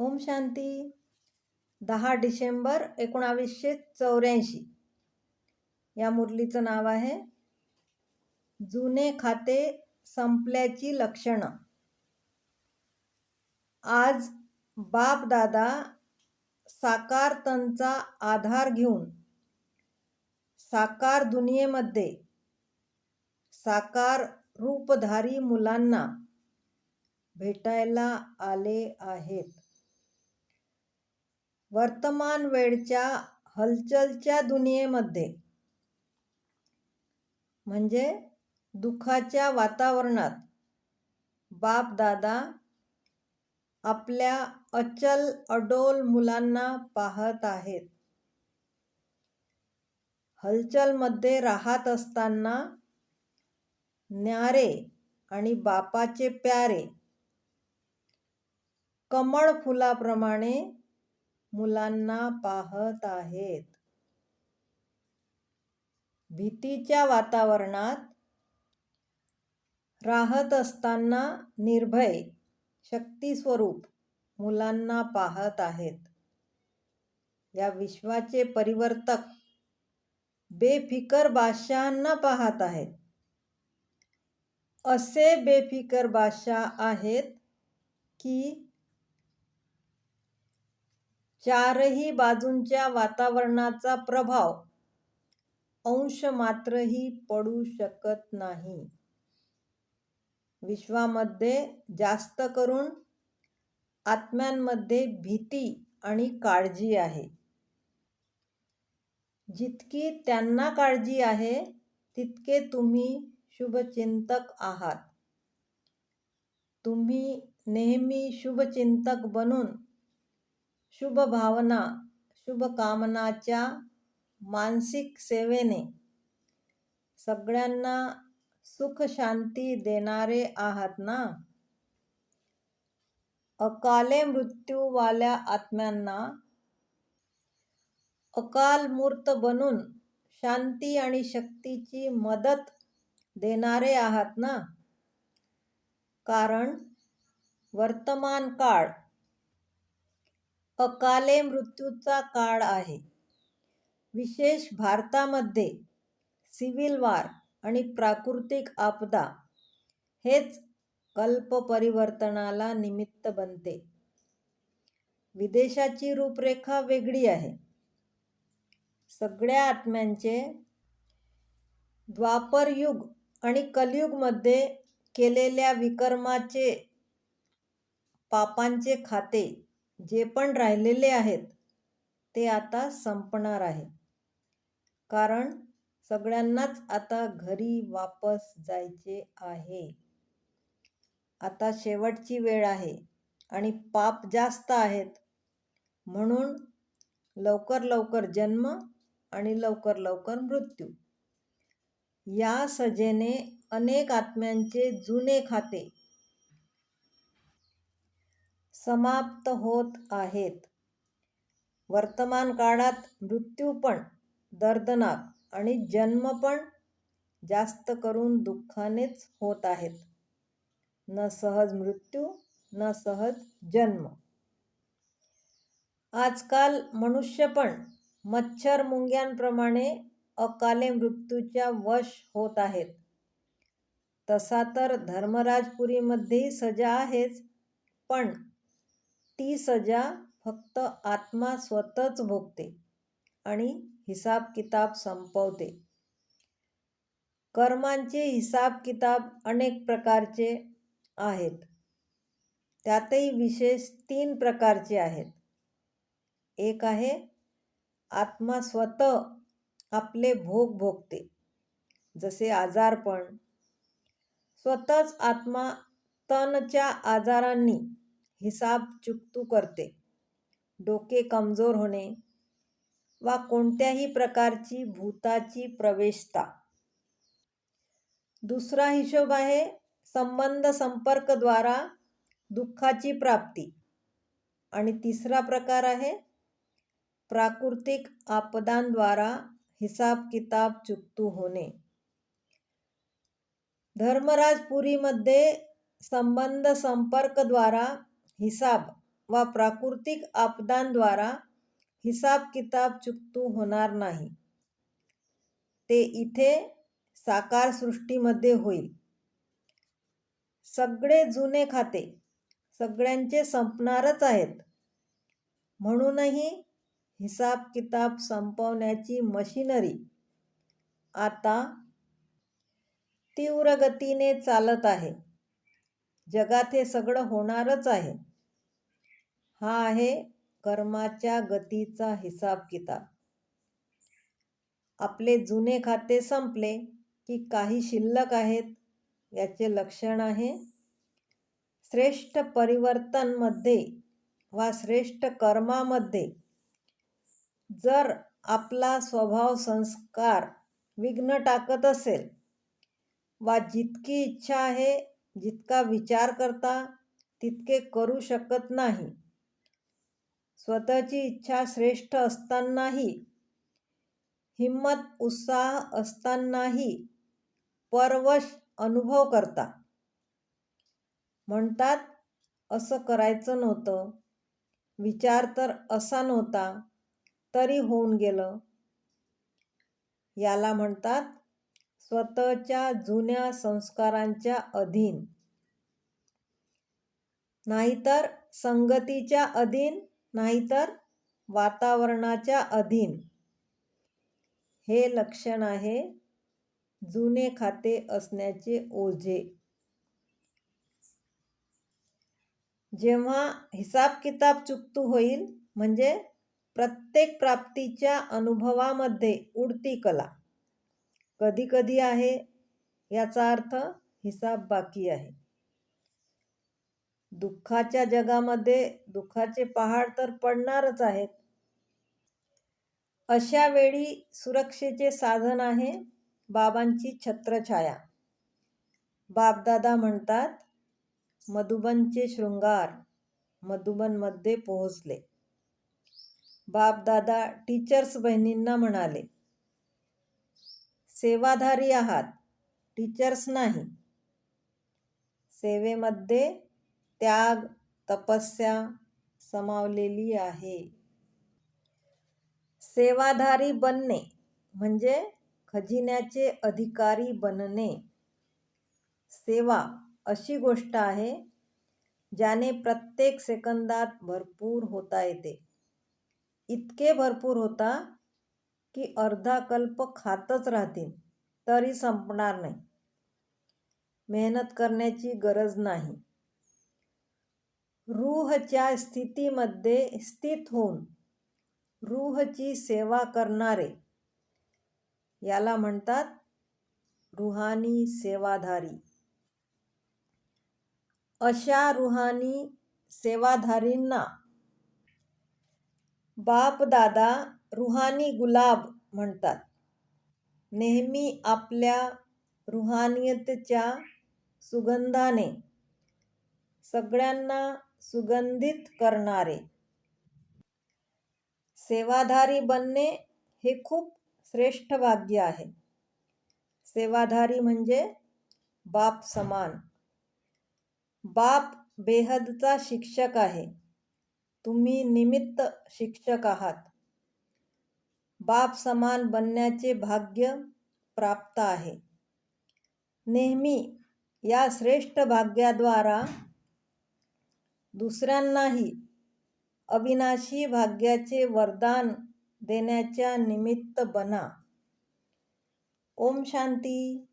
ओम शांती. दहा डिसेंबर एकोणावीसशे चौऱ्याऐंशी. या मुरलीचं नाव आहे जुने खाते संपल्याची लक्षणं. आज बाप दादा साकार आधार घेऊन साकार दुनियेमध्ये साकार रूपधारी मुलांना भेटायला आले आहेत. वर्तमान वेळच्या हलचलच्या दुनियेमध्ये. म्हणजे दुःखाच्या वातावरणात. बाप दादा आपल्या अचल अडोल मुलांना पाहत आहेत. हलचलमध्ये राहत असताना न्यारे आणि बापाचे प्यारे. कमळ फुलाप्रमाणे मुलांना पाहत आहेत. भीतीच्या वातावरणात राहत असताना निर्भय शक्तीस्वरूप मुलांना पाहत आहेत. या विश्वाचे परिवर्तक बेफिकर बादशहांना पाहत आहेत. असे बेफिकर बादशाह आहेत की चारही बाजूंच्या वातावरणाचा प्रभाव अंश मात्रही पडू शकत नाही. विश्वामध्ये जास्त करून आत्म्यांमध्ये भीती आणि काळजी आहे. जितकी त्यांना काळजी आहे तितके तुम्ही शुभचिंतक आहात. तुम्ही नेहमी शुभचिंतक बनून शुभ भावना शुभकामनाच्या मानसिक सेवेने सगळ्यांना सुख शांती देणारे आहात ना? अकाले मृत्यूवाल्या आत्म्यांना अकालमूर्त बनून शांती आणि शक्तीची मदत देणारे आहात ना? कारण वर्तमान काळ अकाले मृत्यूचा काळ आहे. विशेष भारतामध्ये सिव्हिल वार आणि प्राकृतिक आपदा हेच कल्पपरिवर्तनाला निमित्त बनते. विदेशाची रूपरेखा वेगळी आहे. सगळ्या आत्म्यांचे द्वापरयुग आणि कलियुगमध्ये केलेल्या विकर्माचे पापांचे खाते जे पण राहिलेले आहेत ते आता संपणार आहे. कारण सगळ्यांनाच आता घरी वापस जायचे आहे. आता शेवटची वेळ आहे आणि पाप जास्त आहेत. म्हणून लवकर लवकर जन्म आणि लवकर लवकर मृत्यू. या सजेने अनेक आत्म्यांचे जुने खाते समाप्त होत आहेत. वर्तमान काळात मृत्यू पण दर्दनाक आणि जन्म पण जास्त करून दुःखानेच होत आहेत. न सहज मृत्यू न सहज जन्म. आजकाल मनुष्य पण मच्छर मुंग्यांप्रमाणे अकाले मृत्यूच्या वश होत आहेत. तसा तर धर्मराजपुरीमध्येही सजा आहेच पण ती सजा फक्त आत्मा स्वतःच भोगते आणि हिसाब किताब संपवते. कर्मांचे हिसाब किताब अनेक प्रकारचे आहेत. त्यातही विशेष तीन प्रकारचे आहेत. एक आहे आत्मा स्वतः आपले भोग भोगते जसे आजारपण. स्वतःच आत्मा तनच्या आजारांनी हिसाब चुकतू करते. डोके कमजोर होणे वा कोणत्याही प्रकारची भूताची प्रवेशता. दुसरा हिशोब आहे संबंध संपर्कद्वारा दुःखाची प्राप्ती. आणि तिसरा प्रकार आहे प्राकृतिक आपदांद्वारा हिसाब किताब चुकतू होणे. धर्मराजपुरीमध्ये संबंध संपर्कद्वारा हिसाब वा प्राकृतिक आपदांद्वारा हिसाब किताब चुकतू होणार नाही. ते इथे साकार सृष्टीमध्ये होईल. सगळे जुने खाते सगळ्यांचे संपणारच आहेत. म्हणूनही हिसाब किताब संपवण्याची मशिनरी आता तीव्र गतीने चालत आहे. जगात हे सगळं होणारच आहे. हा आहे कर्माच्या गतीचा हिसाब किताब. आपले जुने खाते संपले की काही शिल्लक आहेत याचे लक्षण आहे. श्रेष्ठ परिवर्तनमध्ये वा श्रेष्ठ कर्मामध्ये जर आपला स्वभाव संस्कार विघ्न टाकत असेल वा जितकी इच्छा आहे जितका विचार करता तितके करू शकत नाही. स्वतःची इच्छा श्रेष्ठ असतानाही हिम्मत उत्साह असतानाही परवश अनुभव करता. म्हणतात असं करायचं नव्हतं. विचार तर असा नव्हता तरी होऊन गेलं. याला म्हणतात स्वतःच्या जुन्या संस्कारांच्या अधीन. नाहीतर संगतीच्या अधीन नाहीतर वातावरणाच्या अधीन. हे लक्षण आहे जुने खाते असण्याचे ओझे. जेव्हा हिसाब किताब चुकतू होईल म्हणजे प्रत्येक प्राप्तीच्या अनुभवामध्ये उडती कला. कधी कधी आहे याचा अर्थ हिसाब बाकी आहे. दुःखाच्या जगामध्ये दुःखाचे पहाड तर पडणारच आहेत. अशा वेळी सुरक्षेचे साधन आहे बाबांची छत्रछाया. बापदादा म्हणतात मधुबनचे शृंगार मधुबनमध्ये पोहोचले. बापदादा टीचर्स बहिणींना म्हणाले सेवाधारी आहात टीचर्स नाही. सेवेमध्ये त्याग तपस्या समावलेली आहे. सेवाधारी बनणे म्हणजे खजिन्याचे अधिकारी बनणे. सेवा अशी गोष्ट आहे ज्याने प्रत्येक सेकंदात भरपूर होता येते. इतके भरपूर होता की अर्धा कल्प खातच राहतील तरी संपणार नाही. मेहनत करण्याची गरज नाही. रूहच्या स्थितीमध्ये स्थित होऊन रूहची सेवा करणारे याला म्हणतात रुहानी सेवाधारी. अशा रुहानी सेवाधारींना बापदादा रुहानी गुलाब म्हणतात. नेहमी आपल्या रुहानियतच्या सुगंधाने सगळ्यांना सुगंधित करणारे. सेवाधारी बनणे हे खूप श्रेष्ठ भाग्य आहे. सेवाधारी म्हणजे बाप समान. बाप बेहदचा शिक्षक आहे. तुम्ही निमित्त शिक्षक आहात. बाप समान बनण्याचे भाग्य प्राप्त आहे. नेहमी या श्रेष्ठ भाग्याद्वारा दुसऱ्यांनाही अविनाशी भाग्याचे वरदान देण्याच्या निमित्त बना. ओम शांती.